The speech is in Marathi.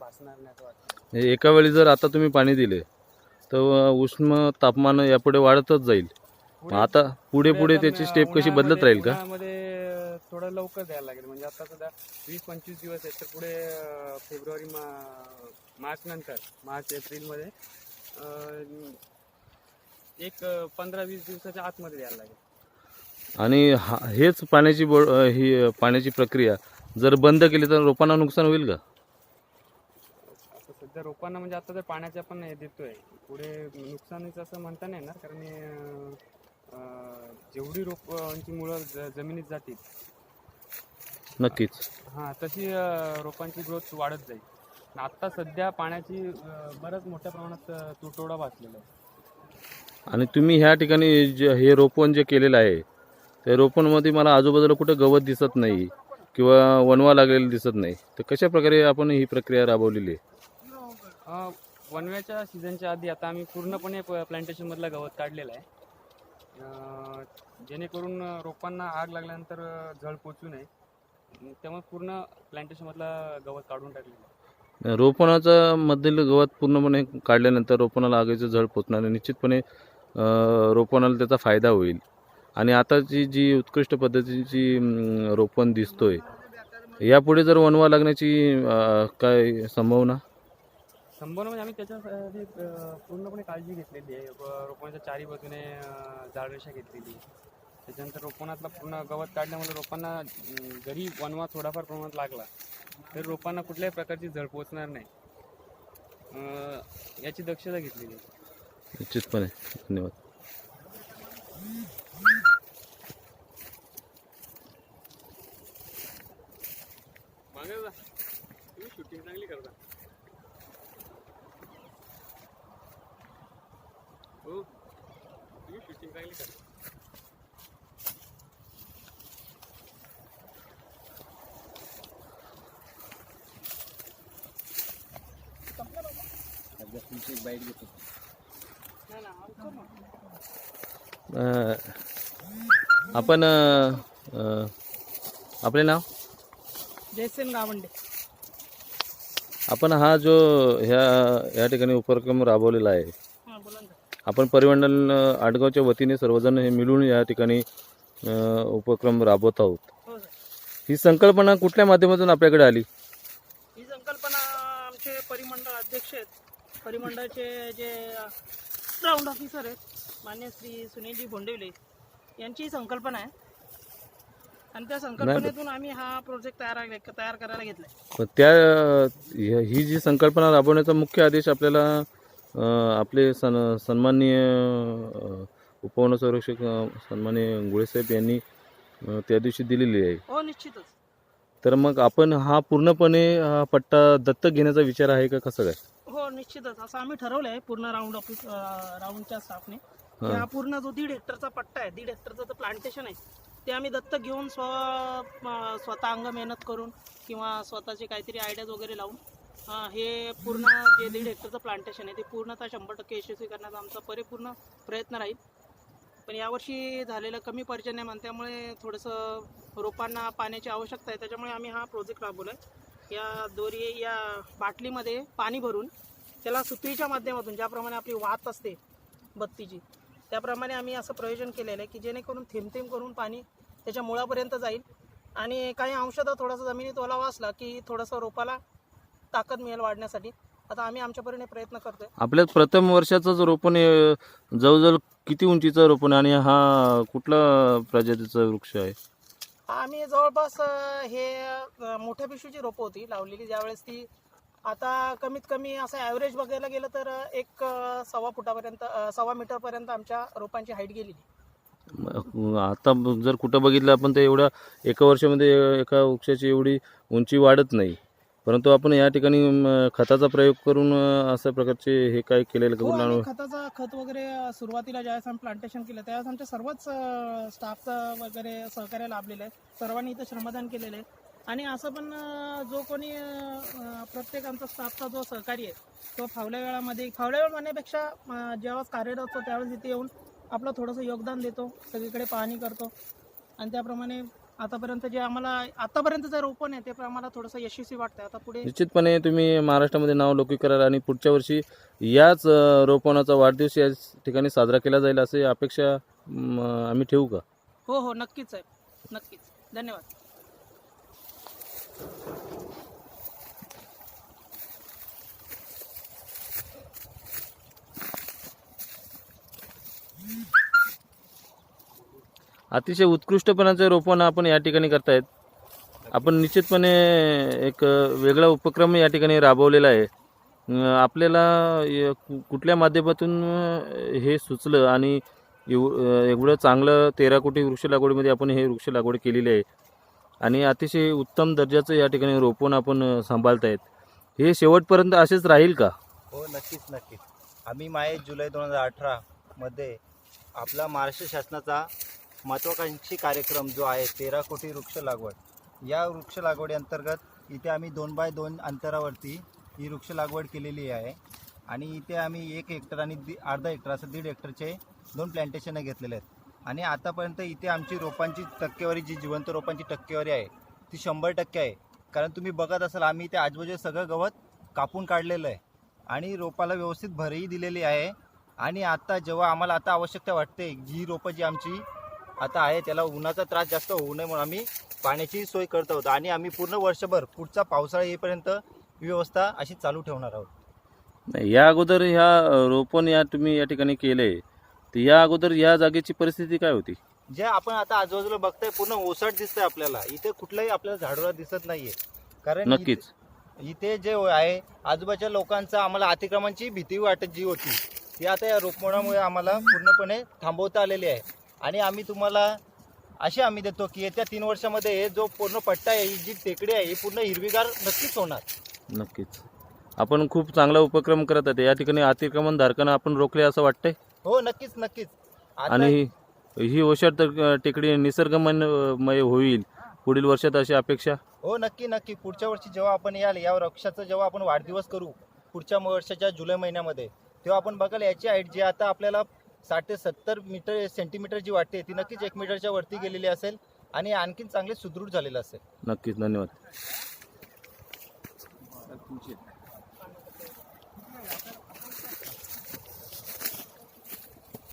भासणार नाही असं वाटतं एका वेळी जर आता तुम्ही पाणी दिले तर उष्ण तापमान यापुढे वाढतच जाईल. मग आता पुढे पुढे त्याची स्टेप कशी बदलत राहील का? थोडं लवकर द्यायला लागेल. म्हणजे आता सध्या वीस पंचवीस दिवस आहेत तर पुढे अं, फेब्रुवारी मा मार्च नंतर मार्च एप्रिलमध्ये अं, एक पंधरा वीस दिवसाच्या आतमध्ये द्यायला लागेल. आणि हा- हेच पाण्याची बो अ, ही अ, पाण्याची प्रक्रिया जर बंद केली तर रोपांना नुकसान होईल का? सध्या रोपांना म्हणजे आता जर पाण्याचे आपण हे देतोय. पुढे नुकसानीचं असं म्हणता नाही येणार कारण जेवढी रोपांची मुळं ज- जमिनीत जातील. नक्कीच. हां तशी रोपांची ग्रोथ वाढत जाईल. आत्ता सध्या पाण्याची बऱ्याच मोठ्या प्रमाणात तुटवडा भासलेला आहे. आणि तुम्ही ह्या ठिकाणी जे हे रोपण जे केलेलं आहे त्या रोपणमध्ये मला आजूबाजूला कुठं गवत दिसत नाही किंवा वनवा लागलेलं दिसत नाही तर कशा प्रकारे आपण ही प्रक्रिया राबवलेली आहे? वनव्याच्या सीझनच्या आधी आता आम्ही पूर्णपणे प्लांटेशनमधला गवत काढलेलं आहे. जेणेकरून रोपांना आग लागल्यानंतर जळ झळ पोचू नये. त्यामुळे पूर्ण प्लांटेशनमधला गवत काढून टाकलेलं आहे. रोपणाचा मधील गवत पूर्णपणे काढल्यानंतर रोपणाला आगीचं झळ पोचणार निश्चितपणे रोपणाला त्याचा फायदा होईल. आणि आताची जी उत्कृष्ट पद्धतीची रोपण दिसतोय यापुढे जर वनवा लागण्याची काय संभावना? संपूर्ण म्हणजे आम्ही त्याच्यासाठी पूर्णपणे काळजी घेतलेली आहे. व रोपांच्या चारी बाजूने झाडरेषा घेतलेली आहे. त्याच्यानंतर रोपणातला पूर्ण गवत काढल्यामुळे रोपांना जरी वनवा थोडाफार प्रमाणात लागला तरी रोपांना कुठल्याही प्रकारची झळ पोचणार नाही. अं, याची दक्षता घेतलेली आहे. निश्चितपणे. धन्यवाद. मागे जा. तुम्ही शूटिंग चांगली करता हो आपण आपले नाव? जयसेन गावंडे. आपण हा जो ह्या या ठिकाणी उपक्रम राबवलेला आहे आपण परिमंडल आडगावच्या वतीने सर्वजण हे मिळून या ठिकाणी उपक्रम राबवत आहोत. हो ही संकल्पना कुठल्या माध्यमातून आपल्याकडे आली? ही संकल्पना आमचे परिमंडळ अध्यक्ष आहेत. परिमंडळाचे जे ग्राउंड ऑफिसर आहेत मान्य श्री सुनीलजी भोंडेवले यांची संकल्पना आहे. आणि त्या संकल्पनेतून आम्ही हा प्रोजेक्ट तयार तयार करायला घेतला त्या ही जी संकल्पना राबवण्याचा मुख्य आदेश आपल्याला आपले सन सन्माननीय उपवन संरक्षक सन्माननीय गुळेसाहेब यांनी त्या दिवशी दिलेली आहे. हो निश्चितच. तर मग आपण हा पूर्णपणे हा पट्टा दत्तक घेण्याचा विचार आहे का कसं काय? हो निश्चितच. असं आम्ही ठरवलं आहे पूर्ण राऊंड ऑफिस राऊंडच्या स्टाफने की हां. पूर्ण जो दीड हेक्टरचा पट्टा आहे दीड हेक्टरचं जो प्लांटेशन आहे ते आम्ही दत्तक घेऊन स्व स्वतः अंग मेहनत करून किंवा स्वतःचे काहीतरी आयडियाज वगैरे लावून हे पूर्ण जे दीड हेक्टरचं प्लांटेशन आहे ते पूर्णतः शंभर टक्के यशस्वी करण्याचा आमचा परिपूर्ण प्रयत्न राहील. पण यावर्षी झालेलं कमी पर्जन्यमान त्यामुळे थोडंसं रोपांना पाण्याची आवश्यकता आहे. त्याच्यामुळे आम्ही हा प्रोजेक्ट राबवला आहे या दोरी या बाटलीमध्ये पाणी भरून त्याला सुतळीच्या माध्यमातून ज्याप्रमाणे आपली वात असते बत्तीची त्याप्रमाणे आम्ही असं प्रयोजन केलेलं आहे की जेणेकरून थेंबथेंब करून पाणी त्याच्या मुळापर्यंत जाईल. आणि काही अंशतः थोडासा जमिनीत ओलावा असला की थोडंसं रोपाला ताकद मिळेल वाढण्यासाठी. आता आम्ही आमच्या परीने प्रयत्न करतोय. आपल्या प्रथम वर्षाचंच रोपण आहे, जवळजवळ किती उंचीचं रोपण आहे आणि हा कुठला प्रजातीचा वृक्ष आहे? आम्ही जवळपास हे मोठ्या पिशवीची रोपं होती लावलेली ज्यावेळेस ती. आता कमीत कमी असं ॲव्हरेज बघायला गेलं तर एक सव्वा फुटापर्यंत सव्वा मीटरपर्यंत आमच्या रोपांची हाईट मग आता जर कुठं बघितलं आपण तर एवढ्या एका वर्षामध्ये एका वृक्षाची एवढी उंची वाढत नाही. परंतु आपण या ठिकाणी म, खताचा प्रयोग करून अ, अशा प्रकारचे हे काय केलेलं हो, आम्ही खताचा खत वगैरे अं, सुरुवातीला ज्यावेळेस आम्ही प्लांटेशन केलं त्यावेळेस आमच्या सर्वच स्टाफचं वगैरे सहकार्य लाभलेलं आहे. सर्वांनी इथं श्रमदान केलेलं आहे. आणि असं पण अं, जो कोणी अं, अं, प्रत्येक आमचा स्टाफचा जो सहकारी आहे तो फावल्या वेळामध्ये फावल्या वेळ म्हणण्यापेक्षा अं, जेव्हा कार्यरत असतो त्यावेळेस इथे येऊन आपलं थोडंसं योगदान देतो सगळीकडे पाहणी करतो. आणि त्याप्रमाणे आतापर्यंत जे आम्हाला आतापर्यंत जे रोपण आहे ते पण आम्हाला थोडंसं यशस्वी वाटतंय. आता पुढे निश्चितपणे तुम्ही महाराष्ट्रामध्ये नाव लौकिक कराल आणि पुढच्या वर्षी याच अ, रोपणाचा वाढदिवस या ठिकाणी साजरा केला जाईल असे अपेक्षा म, आम्ही ठेवू का? हो हो नक्कीच आहे नक्कीच. धन्यवाद. अतिशय उत्कृष्टपणाचं रोपण आपण या ठिकाणी करतायत. आपण निश्चितपणे एक वेगळा उपक्रम या ठिकाणी राबवलेला आहे. आपल्याला य- कु- कुठल्या माध्यमातून हे सुचलं आणि एव- एवढं चांगलं तेरा कोटी वृक्ष लागवडीमध्ये आपण हे वृक्ष लागवड केलेली आहे. आणि अतिशय उत्तम दर्जाचं या ठिकाणी रोपण आपण सांभाळतायत. हे शेवटपर्यंत असेच राहील का? हो नक्कीच नक्कीच. आम्ही माये जुलै दोन हजार अठरामध्ये आपला महाराष्ट्र शासनाचा महत्त्वाकांक्षी कार्यक्रम जो आहे तेरा कोटी वृक्ष लागवड. या वृक्ष लागवडी अंतर्गत इथे आम्ही दोन बाय दोन अंतरावरती ही वृक्ष लागवड केलेली आहे. आणि इथे आम्ही एक हेक्टर आणि दि अर्धा हेक्टर असं दीड हेक्टरचे दोन प्लॅन्टेशनं घेतलेले आहेत. आणि आतापर्यंत इथे आमची रोपांची टक्केवारी जी जिवंत रोपांची टक्केवारी आहे ती शंभर टक्के आहे. कारण तुम्ही बघत असाल आम्ही इथे आजूबाजूला सगळं गवत कापून काढलेलं आहे. आणि रोपाला व्यवस्थित भरही दिलेली आहे. आणि आता जेव्हा आम्हाला आता आवश्यकता वाटते जी रोपं जी आमची आता आहे त्याला उन्हाचा त्रास जास्त होऊ नये म्हणून आम्ही पाण्याची सोय करत आहोत. आणि आम्ही पूर्ण वर्षभर पुढचा पावसाळा येईपर्यंत व्यवस्था अशी चालू ठेवणार आहोत. नाही या अगोदर ह्या रोपण या तुम्ही या ठिकाणी केले तर या अगोदर या जागेची परिस्थिती काय होती? जे आपण आता आजूबाजूला बघताय पूर्ण ओसाट दिसतंय आपल्याला. इथे कुठलाही आपल्याला झाडोरा दिसत नाहीये. कारण नक्कीच. इथे- जे आहे आजूबाजूच्या लोकांचा आम्हाला अतिक्रमणाची भीती वाटत जी होती ती आता या रोपणामुळे आम्हाला पूर्णपणे थांबवता आलेली आहे. आणि आम्ही तुम्हाला असे आम्ही देतो की येत्या तीन वर्षामध्ये जो पूर्ण पट्टा आहे ही जी टेकडी आहे ही पूर्ण हिरवीगार नक्कीच होणार. नक्कीच. आपण खूप चांगला उपक्रम करत आहे या ठिकाणी अतिक्रमण धारकांना आपण रोखले असं वाटतंय? हो नक्कीच नक्कीच. आता आणि ही- ही तर टेकडी निसर्गमय होईल. पुढील वर्षात अशी अपेक्षा? हो नक्की नक्की. पुढच्या वर्षी जेव्हा आपण याल या वृक्षाचा जेव्हा आपण वाढदिवस करू पुढच्या वर्षाच्या जुलै महिन्यामध्ये तेव्हा आपण बघाल याची हाईट जी आता आपल्याला साठ ते सत्तर मीटर सेंटीमीटर जी वाटते ती नक्कीच एक मीटरच्या वरती गेलेली असेल आणि आणखीन चांगले सुदृढ झालेलं असेल. नक्कीच धन्यवाद. तुमची